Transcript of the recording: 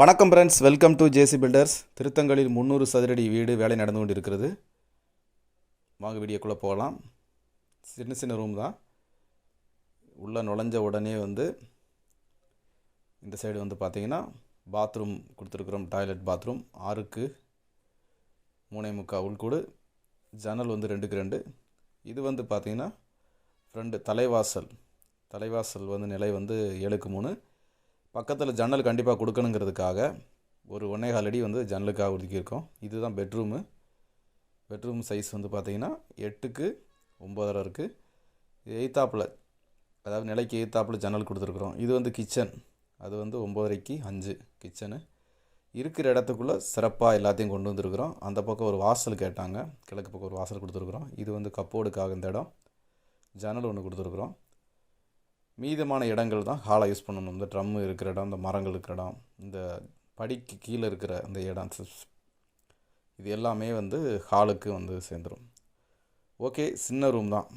வணக்கம் friends welcome to J C Builders திருத்தங்களில் முந்நூறு சதுரடி வீடு வேலை நடந்து கொண்டு இருக்கிறது வாங்க வீடியோக்குள்ளே போகலாம். சின்ன சின்ன ரூம் தான். உள்ளே நுழைஞ்ச உடனே வந்து இந்த சைடு வந்து பார்த்தீங்கன்னா பாத்ரூம் கொடுத்துருக்குறோம். டாய்லெட் பாத்ரூம் ஆறுக்கு மூணே முக்கால் உள்கூடு. ஜன்னல் வந்து ரெண்டுக்கு ரெண்டு. இது வந்து பார்த்திங்கன்னா ஃப்ரெண்டு தலைவாசல். தலைவாசல் வந்து நிலை வந்து ஏழுக்கு மூணு. பக்கத்தில் ஜன்னல் கண்டிப்பாக கொடுக்கணுங்கிறதுக்காக ஒரு ஒன்றே கால் அடி வந்து ஜன்னலுக்காக ஒதுக்கியிருக்கோம். இதுதான் பெட்ரூமு. பெட்ரூம் சைஸ் வந்து பார்த்தீங்கன்னா எட்டுக்கு ஒம்பதரை இருக்குது எய்த்தாப்பில் அதாவது நிலைக்கு எய்த்தாப்பில் ஜன்னல் கொடுத்துருக்குறோம். இது வந்து கிச்சன். அது வந்து ஒம்பதரைக்கு அஞ்சு கிச்சனு. இருக்கிற இடத்துக்குள்ளே சிறப்பாக எல்லாத்தையும் கொண்டு வந்திருக்கிறோம். அந்த பக்கம் ஒரு வாசல் கேட்டாங்க. கிழக்கு பக்கம் ஒரு வாசல் கொடுத்துருக்குறோம். இது வந்து கப்போர்டுக்காக இந்த இடம். ஜன்னல் ஒன்று கொடுத்துருக்குறோம். மீதமான இடங்கள் தான் ஹாலை யூஸ் பண்ணணும். இந்த ட்ரம்மு இருக்கிற இடம் இந்த மரங்கள் இருக்கிற இடம் இந்த படிக்கு கீழே இருக்கிற அந்த இடம். இது எல்லாமே வந்து ஹாலுக்கு வந்து சேர்ந்துடும் ஓகே சின்ன ரூம் தான்.